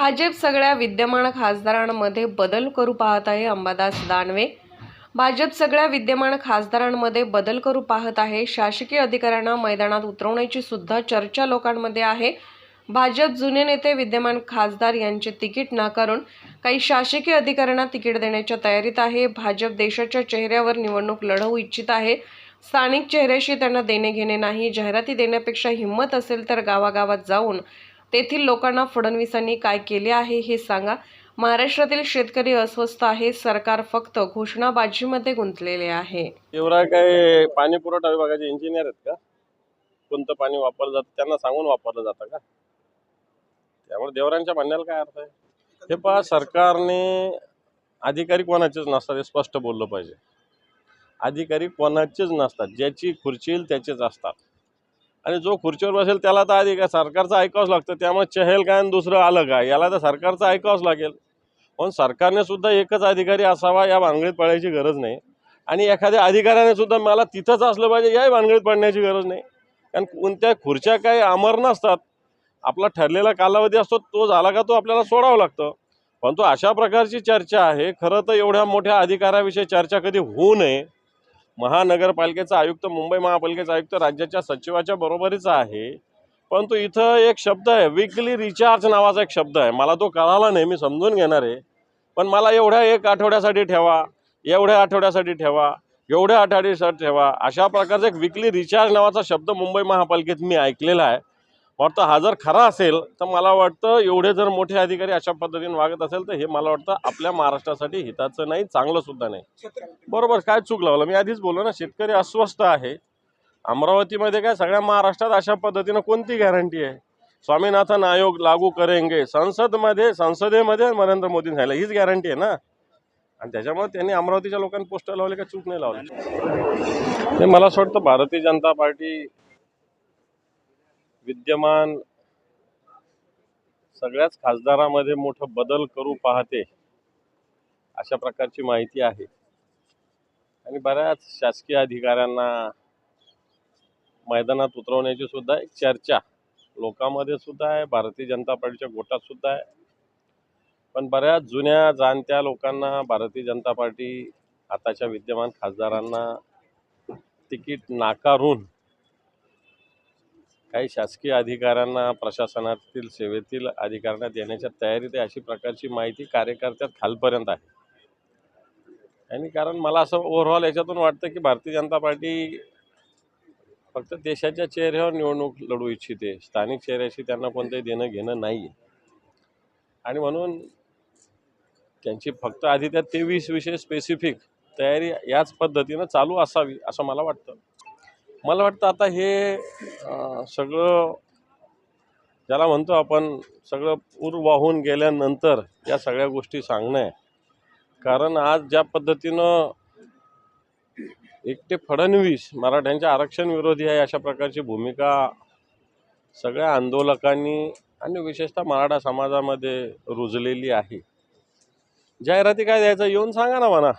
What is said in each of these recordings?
भाजप सगळ्या विद्यमान खासदारांमध्ये बदल करू पाहत आहे अंबादास दानवे. भाजप सगळ्या विद्यमान खासदारांमध्ये बदल करू पाहत आहे. शासकीय अधिकाऱ्यांना मैदानात उतरवण्याची सुद्धा चर्चा लोकांमध्ये आहे. भाजप जुने नेते विद्यमान खासदार यांचे तिकीट नाकारून काही शासकीय अधिकाऱ्यांना तिकीट देण्याच्या तयारीत आहे. भाजप देशाच्या चेहऱ्यावर निवडणूक लढवू इच्छित आहे. स्थानिक चेहऱ्याशी त्यांना देणे घेणे नाही. जाहिराती देण्यापेक्षा हिंमत असेल तर गावागावात जाऊन तेथील लोकांना फडणवीसांनी काय केले आहे हे सांगा. महाराष्ट्रातील शेतकरी अस्वस्थ आहे. सरकार फक्त घोषणाबाजीमध्ये गुंतलेले आहे. एवढा काय पाणी पुरवठा विभागाचे इंजिनियर आहेत का? कोणतं पाणी वापरलं जातं? त्यांना सांगून वापरलं जातं का? त्यामुळे देवरांच्या म्हणण्याला काय अर्थ आहे? हे पहा सरकारने अधिकारी कोणाचेच नसतात हे स्पष्ट बोललं पाहिजे. अधिकारी कोणाचेच नसतात. ज्याची खुर्ची येईल त्याचेच असतात. आणि जो खुर्चीवर बसेल त्याला तर आधी काय सरकारचं ऐकावंच लागतं. त्यामुळे चहेल काय आणि दुसरं आलं काय? याला तर सरकारचं ऐकावंच लागेल. पण सरकारने सुद्धा एकच अधिकारी असावा या भानगडीत पडायची गरज नाही. आणि एखाद्या अधिकाऱ्याने सुद्धा मला तिथंच असलं पाहिजे याही भानगडीत पडण्याची गरज नाही. कारण कोणत्या खुर्च्या काही अमर नसतात. आपला ठरलेला कालावधी असतो तो झाला का तो आपल्याला सोडावं लागतं. तो अशा प्रकारची चर्चा आहे. खरं तर एवढ्या मोठ्या अधिकाराविषयी चर्चा कधी होऊ नये. महानगरपालिकेचा आयुक्त मुंबई महापालिकेचा आयुक्त राज्याच्या सचिवाच्या बरोबरीचा आहे. परंतु इथं एक शब्द आहे विकली रिचार्ज नावाचा एक शब्द आहे. मला तो कळाला नाही मी समजून घेणार आहे. पण मला एवढ्या एक आठवड्यासाठी ठेवा एवढ्या आठवड्यासाठी ठेवा एवढ्या आठवड्यासाठी ठेवा अशा प्रकारचा एक विकली रिचार्ज नावाचा शब्द मुंबई महापालिकेत मी ऐकलेला आहे. वाटतं हा जर खरा असेल तर मला वाटतं एवढे जर मोठे अधिकारी अशा पद्धतीने वागत असेल तर हे मला वाटतं आपल्या महाराष्ट्रासाठी हिताचं नाही चांगलं सुद्धा नाही. बरोबर काय चूक लावलं? मी आधीच बोललो ना शेतकरी अस्वस्थ आहे. अमरावतीमध्ये काय सगळ्या महाराष्ट्रात अशा पद्धतीनं कोणती गॅरंटी आहे? स्वामीनाथन आयोग लागू करेंगे. संसदमध्ये संसदेमध्ये नरेंद्र मोदींनी सांगितलं हीच गॅरंटी आहे ना. आणि त्याच्यामुळे त्यांनी अमरावतीच्या लोकांनी पोस्टर लावले का चूक नाही लावली? ते मला असं वाटतं भारतीय जनता पार्टी विद्यमान सगळ्याच खासदारामध्ये मोठं बदल करू पाहते अशा प्रकारची माहिती आहे. आणि बऱ्याच शासकीय अधिकाऱ्यांना मैदानात उतरवण्याची सुद्धा एक चर्चा लोकांमध्ये सुद्धा आहे भारतीय जनता पार्टीच्या गोटात सुद्धा आहे. पण बऱ्याच जुन्या जाणत्या लोकांना भारतीय जनता पार्टी आताच्या विद्यमान खासदारांना तिकीट नाकारून काही शासकीय अधिकाऱ्यांना प्रशासनातील सेवेतील अधिकाऱ्यांना देण्याच्या तयारीत आहे अशी प्रकारची माहिती कार्यकर्त्यात खालपर्यंत आहे. आणि कारण मला असं ओव्हरऑल याच्यातून वाटतं की भारतीय जनता पार्टी फक्त देशाच्या चेहऱ्यावर निवडणूक लढू इच्छिते स्थानिक चेहऱ्याशी त्यांना कोणतंही देणं घेणं नाही आणि म्हणून त्यांची फक्त आधी त्या तेवीस विषय स्पेसिफिक तयारी याच पद्धतीनं चालू असावी असं मला वाटतं. मला वाटतं आता हे सगळं ज्याला म्हणतो आपण सगळं पूर वाहून गेल्यानंतर या सगळ्या गोष्टी सांगणं आहे. कारण आज ज्या पद्धतीनं एकटे फडणवीस मराठ्यांच्या आरक्षण विरोधी आहे अशा प्रकारची भूमिका सगळ्या आंदोलकांनी आणि विशेषतः मराठा समाजामध्ये रुजलेली आहे. जाहिराती काय द्यायचं? येऊन सांगा ना म्हणा.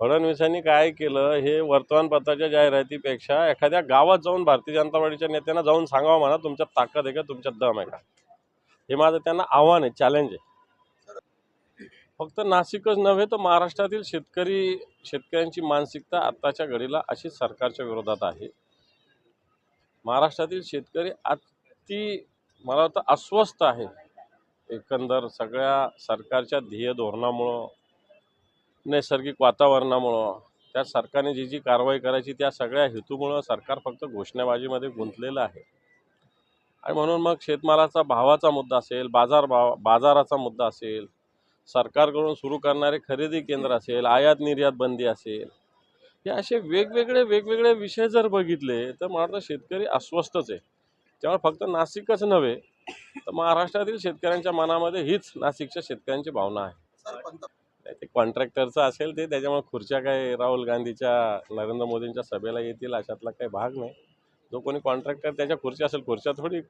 फडणवीसांनी काय केलं हे वर्तमानपत्राच्या जाहिरातीपेक्षा एखाद्या गावात जाऊन भारतीय जनता पार्टीच्या नेत्यांना जाऊन सांगावं म्हणा तुमच्यात ताकद आहे का तुमच्यात दम आहे का? हे माझं त्यांना आव्हान आहे चॅलेंज आहे. फक्त नाशिकच नव्हे तर महाराष्ट्रातील शेतकरी शेतकऱ्यांची मानसिकता आत्ताच्या घडीला अशी सरकारच्या विरोधात आहे. महाराष्ट्रातील शेतकरी अति मला वाटतं अस्वस्थ आहे. एकंदर सगळ्या सरकारच्या ध्येय धोरणामुळं नैसर्गिक वातावरणामुळं त्या सरकारने जी जी कारवाई करायची त्या सगळ्या हेतूमुळं सरकार फक्त घोषणाबाजीमध्ये गुंतलेलं आहे. आणि म्हणून मग शेतमालाचा भावाचा मुद्दा असेल बाजार भाव बाजाराचा मुद्दा असेल सरकारकडून सुरू करणारे खरेदी केंद्र असेल आयात निर्यात बंदी असेल हे असे वेगवेगळे वेगवेगळे विषय जर बघितले तर मला वाटतं शेतकरी अस्वस्थच आहे. त्यामुळे फक्त नाशिकच नव्हे तर महाराष्ट्रातील शेतकऱ्यांच्या मनामध्ये हीच नाशिकच्या शेतकऱ्यांची भावना आहे. ते कॉन्ट्रॅक्टरचं असेल ते त्याच्यामुळे खुर्च्या काय राहुल गांधीच्या नरेंद्र मोदींच्या सभेला येतील अशातला काही भाग नाही. जो कोणी कॉन्ट्रॅक्टर त्याच्या खुर्च्या असेल खुर्च्या थोडी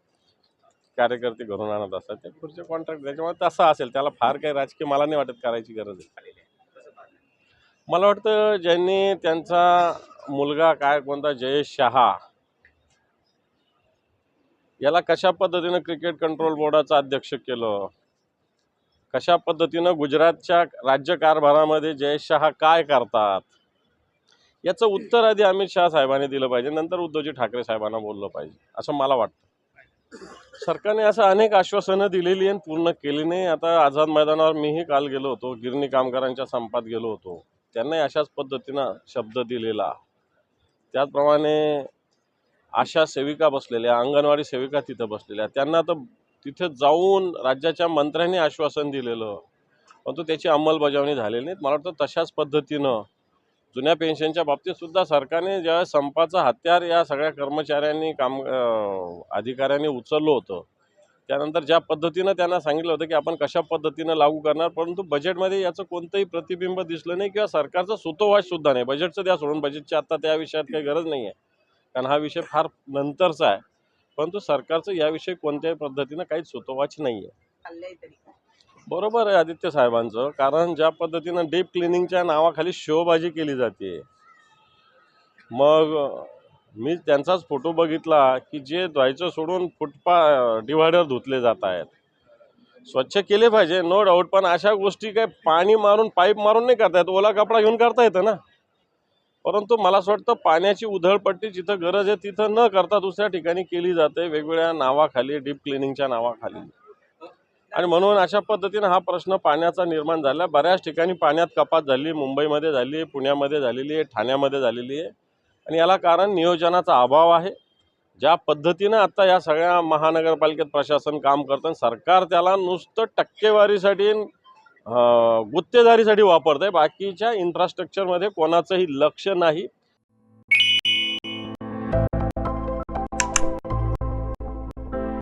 कार्यकर्ते घरून आणत असतात त्या खुर्च्या कॉन्ट्रॅक्ट त्याच्यामुळे तसं असेल. त्याला फार काही राजकीय मला नाही वाटत करायची गरज आहे. मला वाटतं ज्यांनी त्यांचा मुलगा काय कोणता जयेश शहा याला कशा पद्धतीनं क्रिकेट कंट्रोल बोर्डाचं अध्यक्ष केलं? कशा पद्धतीनं गुजरातच्या राज्य कारभारामध्ये जयेश शहा काय करतात? याचं उत्तर आधी अमित शहा साहेबांनी दिलं पाहिजे नंतर उद्धवजी ठाकरे साहेबांना बोललं पाहिजे असं मला वाटतं. सरकारने असं अनेक आश्वासनं दिलेली आणि पूर्ण केली नाही. आता आझाद मैदानावर मीही काल गेलो होतो गिरणी कामगारांच्या संपात गेलो होतो. त्यांनाही अशाच पद्धतीनं शब्द दिलेला. त्याचप्रमाणे आशा सेविका बसलेल्या अंगणवाडी सेविका तिथं बसलेल्या. त्यांना तर तिथे जाऊन राज्याच्या मंत्र्यांनी आश्वासन दिलेलं. परंतु त्याची अंमलबजावणी झालेली नाही मला वाटतं तशाच पद्धतीनं जुन्या पेन्शनच्या बाबतीतसुद्धा सरकारने ज्यावेळेस संपाचं हत्यार या सगळ्या कर्मचाऱ्यांनी काम अधिकाऱ्यांनी उचललं होतं त्यानंतर ज्या पद्धतीनं त्यांना सांगितलं होतं की आपण कशा पद्धतीनं लागू करणार परंतु बजेटमध्ये याचं कोणतंही प्रतिबिंब दिसलं नाही किंवा सरकारचं सुतोवाचसुद्धा नाही. बजेटचं द्या सोडून बजेटची आत्ता त्या विषयात काही गरज नाही आहे कारण हा विषय फार नंतरचा आहे. परंतु सरकारचं याविषयी कोणत्याही पद्धतीनं काहीच सुतोवाच नाही आहे बरोबर आहे आदित्य साहेबांचं कारण ज्या पद्धतीनं डीप क्लिनिंगच्या नावाखाली शोबाजी केली जाते. मग मी त्यांचाच फोटो बघितला की जे धुवायचं सोडून फुटपा डिवायडर धुतले जात आहेत. स्वच्छ केले पाहिजे नो डाऊट. पण अशा गोष्टी काय पाणी मारून पाईप मारून नाही करता येत. ओला कपडा घेऊन करता येतं ना? परंतु मला असं वाटतं पाण्याची उधळपट्टी जिथं गरज आहे तिथं न करता दुसऱ्या ठिकाणी केली जाते. वेगवेगळ्या नावाखाली डीप क्लिनिंगच्या नावाखाली. आणि म्हणून अशा पद्धतीनं हा प्रश्न पाण्याचा निर्माण झाला. बऱ्याच ठिकाणी पाण्यात कपात झाली मुंबईमध्ये झाली पुण्यामध्ये झालेली आहे ठाण्यामध्ये झालेली आहे. आणि याला कारण नियोजनाचा अभाव आहे. ज्या पद्धतीनं आता या सगळ्या महानगरपालिकेत प्रशासन काम करतं सरकार त्याला नुसतं टक्केवारीसाठी गुत्तेदारीसाठी वापरत आहे बाकीच्या इन्फ्रास्ट्रक्चरमध्ये कोणाचंही लक्ष नाही.